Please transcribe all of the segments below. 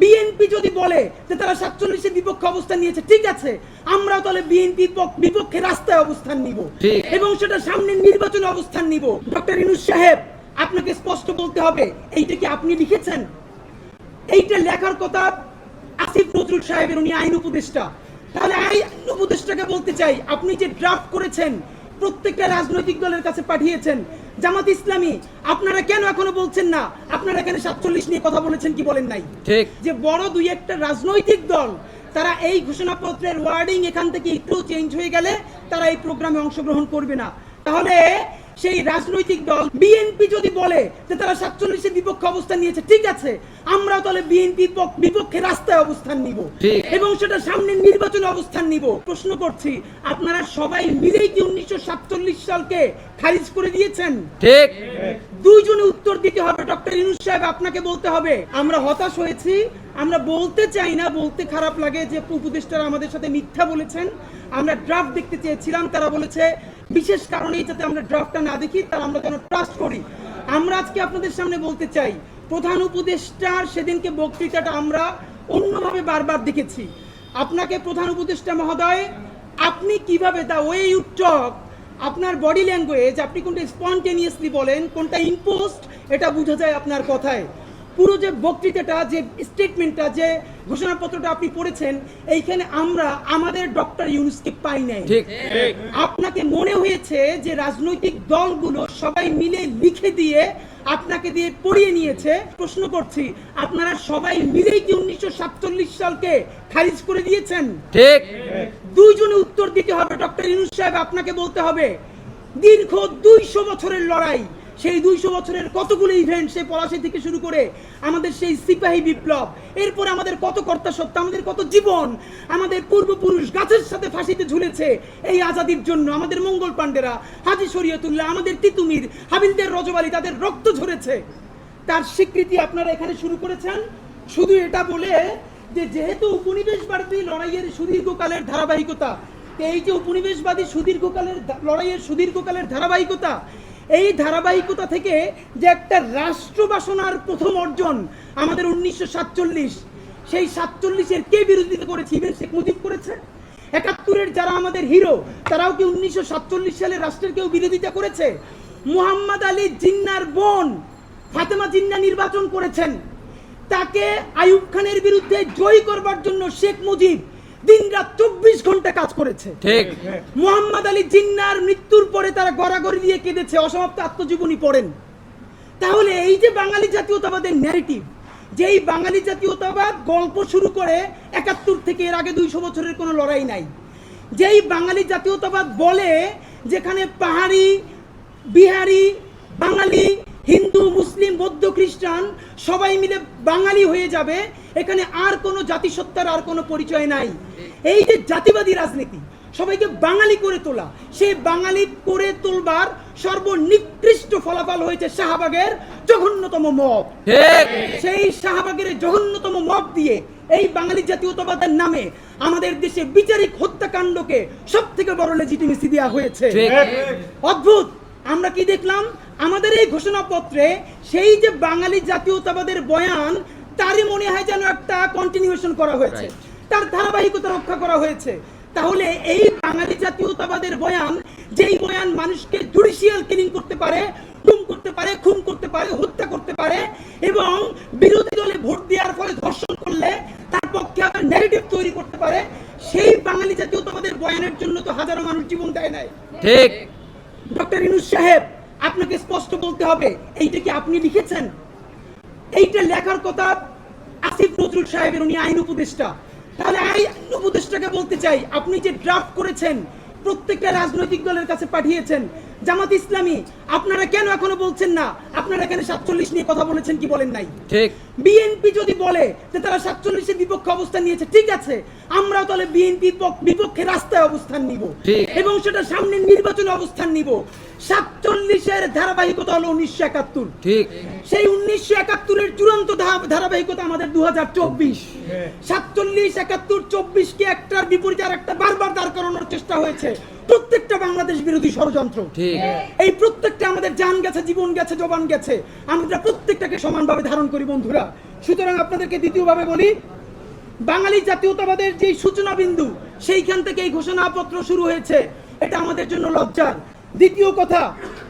BNP যদি বলে যে তারা সাতচল্লিশের বিপক্ষে অবস্থান নিয়েছে ঠিক আছে আমরাও তাহলে বিএনপি বিপক্ষে রাস্তায় অবস্থান নিব। এবং সেটা সামনের নির্বাচনে অবস্থান নিব। ডক্টর ইনুস সাহেব আপনাকে স্পষ্ট বলতে হবে এইটা কি আপনি লিখেছেন? এইটা লেখার কথা আসিফ নজরুল সাহেবের উনি আইন উপদেষ্টা। তাহলে আইন উপদেষ্টাকে বলতে চাই আপনি যে ড্রাফট করেছেন প্রত্যেকটা রাজনৈতিক দলের কাছে পাঠিয়েছেন জামাত ইসলামী আপনারা কেন এখনও বলছেন না? আপনারা এখানে সাতচল্লিশ নিয়ে কথা বলেছেন কি বলেন নাই? ঠিক। যে বড় দুই একটা রাজনৈতিক দল তারা এই ঘোষণাপত্রের ওয়ার্ডিং এখান থেকে একটু চেঞ্জ হয়ে গেলে তারা এই প্রোগ্রামে অংশগ্রহণ করবে না। তাহলে সেই রাজনৈতিক দল বিএনপি যদি বলে যে তারা সাতচল্লিশের বিপক্ষে অবস্থান নিয়েছে ঠিক আছে আমরাও তাহলে বিএনপি বিপক্ষে রাস্তায় অবস্থান নিব এবং সেটা সামনের নির্বাচনে অবস্থান নিব। প্রশ্ন করছি আপনারা সবাই মিলেই কি উনিশশো সাতচল্লিশ সালকে খারিজ করে দিয়েছেন? ঠিক। দুইজনে উত্তর দিতে হবে। ডক্টর ইনুস সাহেব আপনাকে বলতে হবে আমরা হতাশ হয়েছি আমরা বলতে চাই না বলতে খারাপ লাগে যে উপদেষ্টারা আমাদের সাথে মিথ্যা বলেছেন। আমরা ড্রাফট দেখতে চেয়েছিলাম তারা বলেছে বিশেষ কারণেই যাতে আমরা ড্রাফটটা না দেখি তারা আমরা যেন ট্রাস্ট করি। আমরা আজকে আপনাদের সামনে বলতে চাই, প্রধান উপদেষ্টার সেদিনকে বক্তৃতাটা আমরা অন্যভাবে বারবার দেখেছি। আপনাকে প্রধান উপদেষ্টা মহোদয়, আপনি কীভাবে দা ওয়ে ইউ টক আপনার বডি ল্যাঙ্গুয়েজ আপনি কোনটা স্পন্টেনিয়াসলি বলেন, কোনটা ইম্পোস্ট এটা বোঝা যায় আপনার কথায়। পুরো যে বক্তৃতাটা যে স্টেটমেন্টটা যে ঘোষণাপত্রটা আপনি পড়েছেন এইখানে আমরা আমাদের ডক্টর ইউনুসকে পাই নাই। ঠিক। আপনাকে মনে হয়েছে যে রাজনৈতিক দলগুলো সবাই মিলে লিখে দিয়ে আপনাকে দিয়ে পড়িয়ে নিয়েছে? প্রশ্ন করছি আপনারা সবাই মিলেই কি উনিশশো সাতচল্লিশ সালকে খারিজ করে দিয়েছেন? ঠিক। দুইজনে উত্তর দিতে হবে। ডক্টর ইনুস সাহেব আপনাকে বলতে হবে দীর্ঘ দুইশো বছরের লড়াই সেই দুইশো বছরের কতগুলো ইভেন্ট সেই পলাশি থেকে শুরু করে আমাদের সেই সিপাহী বিপ্লব, এরপর আমাদের কত কর্তা সত্য আমাদের কত জীবন, আমাদের পূর্বপুরুষ গাছের সাথে ফাঁসিতে ঝুলেছে এই আজাদির জন্য, আমাদের মঙ্গল পাণ্ডেরা, হাজি শরীয়তুল্লাহ, আমাদের তিতুমির, হাবিলদের রজবালি তাদের রক্ত ঝরেছে। তার স্বীকৃতি আপনারা এখানে শুরু করেছেন। শুধু এটা বলে যে যেহেতু উপনিবেশবাদী লড়াইয়ের সুদীর্ঘকালের ধারাবাহিকতা, এই যে উপনিবেশবাদী সুদীর্ঘকালের লড়াইয়ের সুদীর্ঘকালের ধারাবাহিকতা এই ধারাবাহিকতা থেকে যে একটা রাষ্ট্র বাসনার প্রথম অর্জন আমাদের উনিশশো সাতচল্লিশ, সেই সাতচল্লিশের কে বিরোধিতা করেছে ইভেন শেখ মুজিব করেছে? একাত্তরের যারা আমাদের হিরো, তারাও কি উনিশশো সাতচল্লিশ সালে রাষ্ট্রের কেউ বিরোধিতা করেছে? মুহাম্মদ আলী জিন্নার বোন ফাতেমা জিন্না নির্বাচন করেছেন। তাকে আয়ুব খানের বিরুদ্ধে জয়ী করবার জন্য শেখ মুজিব দিনরাত চব্বিশ ঘণ্টা কাজ করেছে। ঠিক। মুহাম্মদ আলী জিন্নার মৃত্যুর পরে তারা গড়াগড়ি দিয়ে কেঁদেছে অসমাপ্ত আত্মজীবনী পড়েন। তাহলে এই যে বাঙালি জাতীয়তাবাদের ন্যারেটিভ যেই বাঙালি জাতীয়তাবাদ গল্প শুরু করে একাত্তর থেকে এর আগে দুইশো বছরের কোনো লড়াই নাই। যেই বাঙালি জাতীয়তাবাদ বলে যেখানে পাহাড়ি বিহারি বাঙালি হিন্দু মুসলিম বৌদ্ধ খ্রিস্টান সবাই মিলে বাঙালি হয়ে যাবে। এখানে আর কোনো জাতিসত্তার আর কোনো পরিচয় নাই। এই যে জাতিবাদী রাজনীতি সবাইকে বাঙালি করে তোলা সেই বাঙালি করে তোলবার সর্বনিকৃষ্ট ফলাফল হয়েছে শাহবাগের জঘন্যতম মত সেই শাহবাগের জঘন্যতম মত দিয়ে এই বাঙালি জাতীয়তাবাদের নামে আমাদের দেশে বিচারিক হত্যাকাণ্ডকে সব থেকে বড় লেজিটিমেসি দেওয়া হয়েছে। অদ্ভুত। আমরা কি দেখলাম? আমাদের এই ঘোষণাপত্রে সেই যে বাঙালি জাতীয়তাবাদের বয়ান তারই মনে হয় যেন একটা কন্টিনিউশন করা হয়েছে। তার ধারাবাহিকতা রক্ষা করা হয়েছে। তাহলে এই বাঙালি জাতীয়তাবাদের বয়ান যেই বয়ান মানুষকে জুডিশিয়াল কিলিং করতে পারে গুম করতে পারে খুন করতে পারে হত্যা করতে পারে এবং বিরোধী দলে ভোট দেওয়ার ফলে ধর্ষণ করলে তার পক্ষে আবার ন্যারেটিভ তৈরি করতে পারে সেই বাঙালি জাতীয়তাবাদের বয়ানের জন্য তো হাজারো মানুষ জীবন দেয় নাই। ঠিক। ডক্টর ইনুস সাহেব, আপনাকে স্পষ্ট বলতে হবে, এইটা কি আপনি লিখেছেন? এইটা লেখার কথা আসিফ নজরুল সাহেবের, উনি আইন উপদেষ্টা। তাহলে আইন উপদেষ্টাকে বলতে চাই, আপনি যে ড্রাফট করেছেন, প্রত্যেকটা রাজনৈতিক দলের কাছে পাঠিয়েছেন জামাত ইসলামী আপনারা কেন এখনও বলছেন না? আপনারা এখানে সাতচল্লিশ নিয়ে কথা বলেছেন কি বলেন নাই? ঠিক। বিএনপি যদি বলে যে তারা সাতচল্লিশের বিপক্ষে অবস্থান নিয়েছে ঠিক আছে আমরাও তাহলে বিএনপি বিপক্ষে রাস্তায় অবস্থান নিব। এবং সেটা সামনের নির্বাচনে অবস্থান নিব। সাতচল্লিশের ধারাবাহিকতা হলো উনিশশো একাত্তর। ঠিক। সেই উনিশশো একাত্তরের চূড়ান্ত ধারাবাহিকতা আমাদের দু হাজার চব্বিশ সাতচল্লিশ একাত্তর চব্বিশকে একটার বিপরীতে আর একটা বারবার দাঁড় করানোর চেষ্টা হয়েছে। প্রত্যেকটা বাংলাদেশ বিরোধী ষড়যন্ত্র। এই প্রত্যেকটা আমাদের জান গেছে জীবন গেছে জবান গেছে। আমরা প্রত্যেকটাকে সমানভাবে ধারণ করি বন্ধুরা। সুতরাং আপনাদেরকে দ্বিতীয়ভাবে বলি বাঙালি জাতীয়তাবাদের যে সূচনা বিন্দু সেইখান থেকে এই ঘোষণাপত্র শুরু হয়েছে। এটা আমাদের জন্য লজ্জার। দ্বিতীয় কথা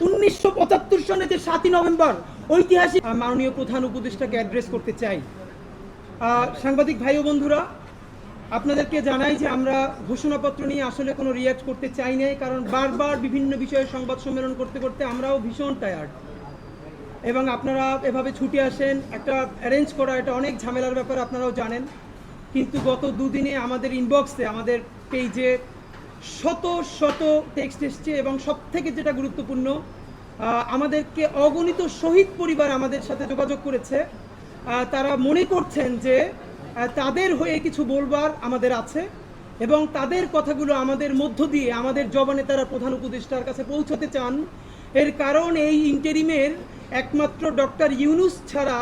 উনিশশো পঁচাত্তর সনে যে সাতই নভেম্বর ঐতিহাসিক মাননীয় প্রধান উপদেষ্টাকে অ্যাড্রেস করতে চাই। সাংবাদিক ভাই ও বন্ধুরা আপনাদেরকে জানাই যে আমরা ঘোষণাপত্র নিয়ে আসলে কোনো রিয়াক্ট করতে চাই নাই, কারণ বারবার বিভিন্ন বিষয়ে সংবাদ সম্মেলন করতে করতে আমরাও ভীষণ টায়ার্ড এবং আপনারা এভাবে ছুটে আসেন, একটা অ্যারেঞ্জ করা, এটা অনেক ঝামেলার ব্যাপার, আপনারাও জানেন। কিন্তু গত দুদিনে আমাদের ইনবক্সে আমাদের পেজে শত শত টেক্সট এসছে এবং সব থেকে যেটা গুরুত্বপূর্ণ আমাদেরকে অগণিত শহীদ পরিবার আমাদের সাথে যোগাযোগ করেছে। তারা মনে করছেন যে তাদের হয়ে কিছু বলবার আমাদের আছে এবং তাদের কথাগুলো আমাদের মধ্য দিয়ে আমাদের জবানে তারা প্রধান উপদেষ্টার কাছে পৌঁছতে চান। এর কারণ এই ইন্টেরিমের একমাত্র ডক্টর ইউনুস ছাড়া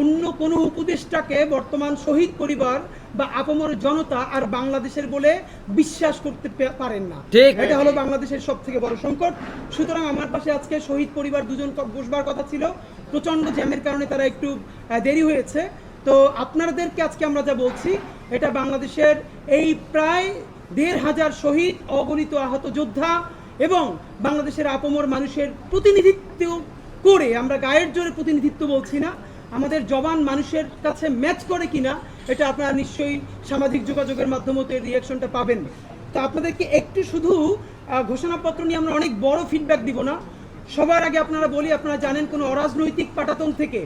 অন্য কোনো উপদেষ্টাকে বর্তমান শহীদ পরিবার বা আপমর জনতা আর বাংলাদেশের বলে বিশ্বাস করতে পারেন না। এটা হলো বাংলাদেশের সব থেকে বড় সংকট। সুতরাং আমার পাশে আজকে শহীদ পরিবার দুজন বসবার কথা ছিল। প্রচণ্ড জ্যামের কারণে তারা একটু দেরি হয়েছে। তো আপনাদেরকে আজকে আমরা যা বলছি, এটা বাংলাদেশের এই প্রায় দেড় হাজার শহীদ, অগণিত আহত যোদ্ধা এবং বাংলাদেশের আপমর মানুষের প্রতিনিধিত্ব করে, আমরা গায়ের জোরে প্রতিনিধিত্ব বলছি না, আমাদের জবান মানুষের কাছে ম্যাচ করে কিনা, এটা আপনারা নিশ্চয়ই সামাজিক যোগাযোগের মাধ্যমে রিয়াকশনটা পাবেন। তো আপনাদেরকে একটু শুধু ঘোষণাপত্র নিয়ে আমরা অনেক বড় ফিডব্যাক দিব না। সবার আগে আপনারা বলি, আপনারা জানেন কোনো অরাজনৈতিক পাটাতন থেকে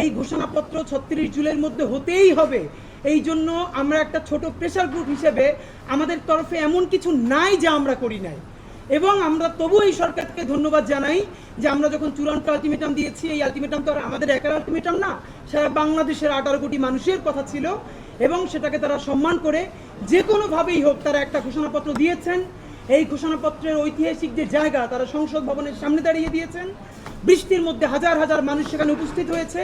এই ঘোষণাপত্র ছত্রিশ জুলের মধ্যে হতেই হবে। এই জন্য আমরা একটা ছোট প্রেশার গ্রুপ হিসেবে আমাদের তরফে এমন কিছু নাই যা আমরা করি নাই। এবং আমরা তবু এই সরকারকে ধন্যবাদ জানাই যে আমরা যখন চূড়ান্ত আলটিমেটাম দিয়েছি, এই আলটিমেটাম তো আর আমাদের একার আলটিমেটাম না, সারা বাংলাদেশের আঠারো কোটি মানুষের কথা ছিল এবং সেটাকে তারা সম্মান করে যে কোনোভাবেই হোক তারা একটা ঘোষণাপত্র দিয়েছেন। এই ঘোষণাপত্রের ঐতিহাসিক যে জায়গা তারা সংসদ ভবনের সামনে দাঁড়িয়ে দিয়েছেন। বৃষ্টির মধ্যে হাজার হাজার মানুষ সেখানে উপস্থিত হয়েছে।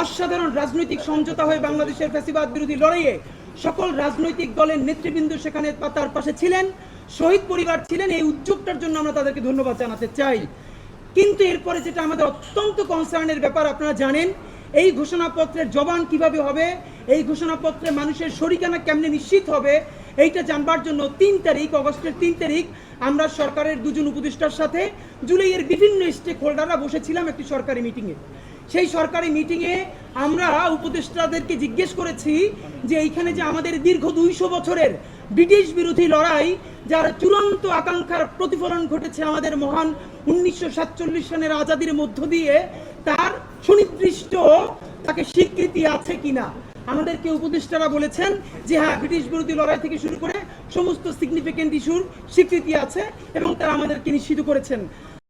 অসাধারণ রাজনৈতিক সমঝোতা হয়ে বাংলাদেশের ফ্যাসিবাদ বিরোধী লড়াইয়ে সকল রাজনৈতিক দলের নেতৃবৃন্দ সেখানে তার পাশে ছিলেন। শহীদ পরিবার ছিলেন এই উদ্যোগটার জন্য আমরা তাদেরকে ধন্যবাদ জানাতে চাই। কিন্তু এরপরে যেটা আমাদের অত্যন্ত কনসার্নের ব্যাপার, আপনারা জানেন, এই ঘোষণাপত্রের জবান কীভাবে হবে, এই ঘোষণাপত্রে মানুষের শরিকানা কেমনে নিশ্চিত হবে এইটা জানবার জন্য তিন তারিখ, অগস্টের তিন তারিখ, আমরা সরকারের দুজন উপদেষ্টার সাথে জুলাইয়ের বিভিন্ন স্টেক হোল্ডাররা বসেছিলাম একটি সরকারি মিটিংয়ে সেই সরকারি মিটিংয়ে আমরা উপদেষ্টাদেরকে জিজ্ঞেস করেছি যে এইখানে যে আমাদের দীর্ঘ দুইশো বছরের ব্রিটিশ বিরোধী লড়াই, যার চূড়ান্ত আকাঙ্ক্ষার প্রতিফলন ঘটেছে আমাদের মহান উনিশশো সনের আজাদির মধ্য দিয়ে, তার সুনির্দিষ্ট তাকে স্বীকৃতি আছে কিনা। আমাদেরকে উপদেষ্টারা বলেছেন যে হ্যাঁ ব্রিটিশ বিরোধী লড়াই থেকে শুরু করে সমস্ত সিগনিফিকেন্ট ইস্যুর স্বীকৃতি আছে এবং তারা আমাদেরকে নিশ্চিত করেছেন।